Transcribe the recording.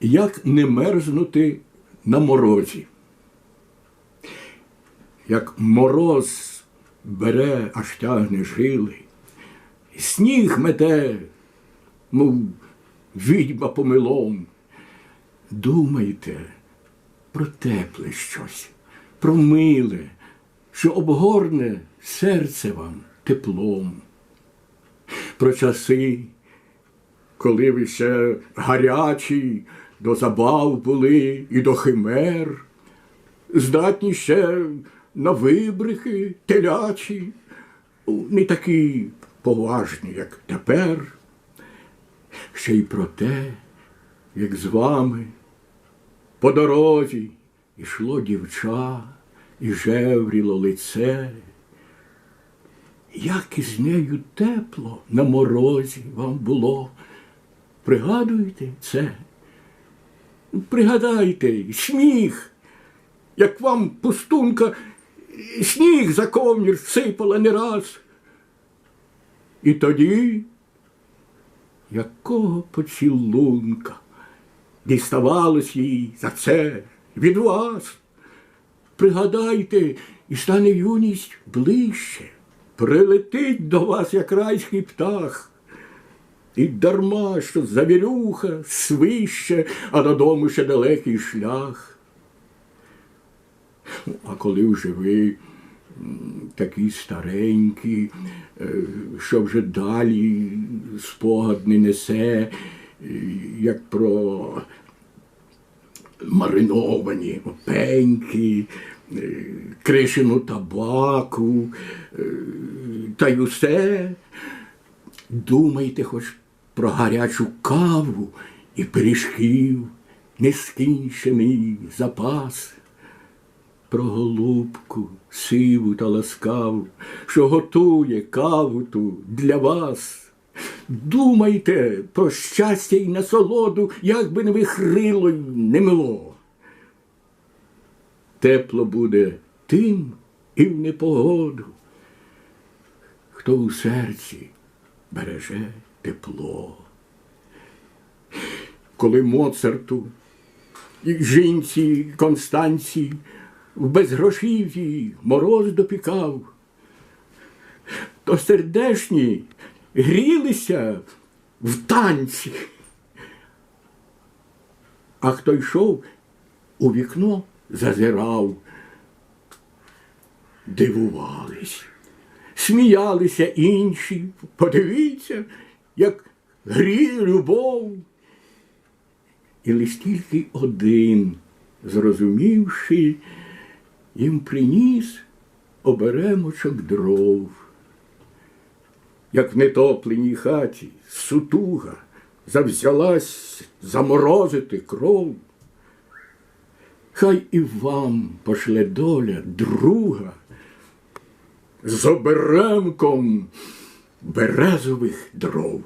Як не мерзнути на морозі? Як мороз бере, аж тягне жили, сніг мете, мов відьма помилом. Думайте про тепле щось, про миле, що обгорне серце вам теплом. Про часи, коли ви ще гарячі до забав були і до химер, здатні ще на вибрики телячі, не такі поважні, як тепер, ще й про те, як з вами по дорозі йшло дівча і жевріло лице. Як із нею тепло на морозі вам було. Пригадуєте це? Пригадайте, сміх, як вам пустунка сніг за ковнір сипала не раз. І тоді, якого поцілунка діставалось їй за це від вас. Пригадайте, і стане юність ближче, прилетить до вас, як райський птах. І дарма, що завірюха свище, а додому ще далекий шлях. Ну, А коли вже ви такі старенькі, е, що вже далі спогад не несе, е, як про мариновані пеньки, е, кришину табаку, та й усе. Думайте хоч про гарячу каву і пиріжків, нескінчений запас, про голубку сиву та ласкаву, що готує каву ту для вас. Думайте про щастя й насолоду, як би не вихрило й не мило. Тепло буде тим і в непогоду, хто у серці береже тепло. Коли Моцарту і жінці Констанції в безгрошів'ї мороз допікав, то сердешні грілися в танці. А хто йшов у вікно зазирав, дивувались, сміялися інші. Подивіться, як гріє любов. І лиш тільки один, зрозумівши, їм приніс оберемочок дров. Як в нетопленій хаті сутуга завзялась заморозити кров. Хай і вам пошле доля друга з оберемком березових дров.